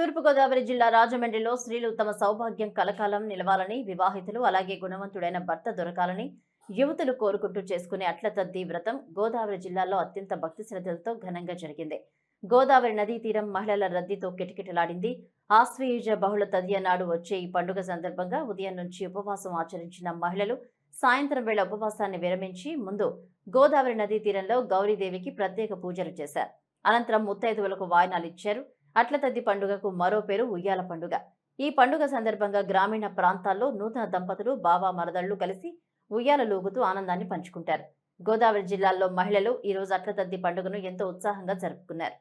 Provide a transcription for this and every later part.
తూర్పుగోదావరి జిల్లా రాజమండ్రిలో స్త్రీలు తమ సౌభాగ్యం కలకాలం నిలవాలని వివాహితులు అలాగే గుణవంతుడైన భర్త దొరకాలని యువతులు కోరుకుంటూ చేసుకునే అట్లతద్ది వ్రతం గోదావరి జిల్లాలో అత్యంత భక్తి శ్రద్ధలతో ఘనంగా జరిగింది. గోదావరి నదీ తీరం మహిళల రద్దీతో కిటకిటలాడింది. ఆశ్వయుజ బహుళ తదియ నాడు వచ్చే ఈ పండుగ సందర్భంగా ఉదయం నుంచి ఉపవాసం ఆచరించిన మహిళలు సాయంత్రం వేళ ఉపవాసాన్ని విరమించి ముందు గోదావరి నదీ తీరంలో గౌరీదేవికి ప్రత్యేక పూజలు చేశారు. అనంతరం ముత్తైదువులకు వాయనాలు ఇచ్చారు. అట్లతద్ది పండుగకు మరో పేరు ఉయ్యాల పండుగ. ఈ పండుగ సందర్భంగా గ్రామీణ ప్రాంతాల్లో నూతన దంపతులు బావా మరదళ్ళు కలిసి ఉయ్యాల లూగుతూ ఆనందాన్ని పంచుకుంటారు. గోదావరి జిల్లాల్లో మహిళలు ఈ రోజు పండుగను ఎంతో ఉత్సాహంగా జరుపుకున్నారు.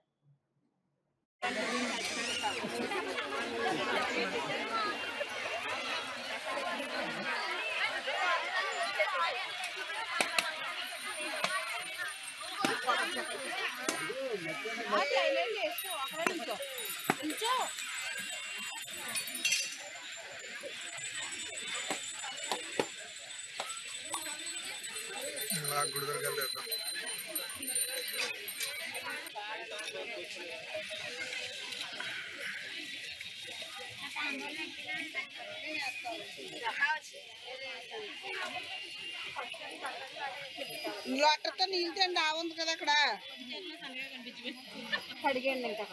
ఇలా గుడి దగ్గరికి వెళ్తాం వాటర్తో నీళ్ళు తిండి ఆ ఉంది కదా అక్కడ కడిగండి ఇంకా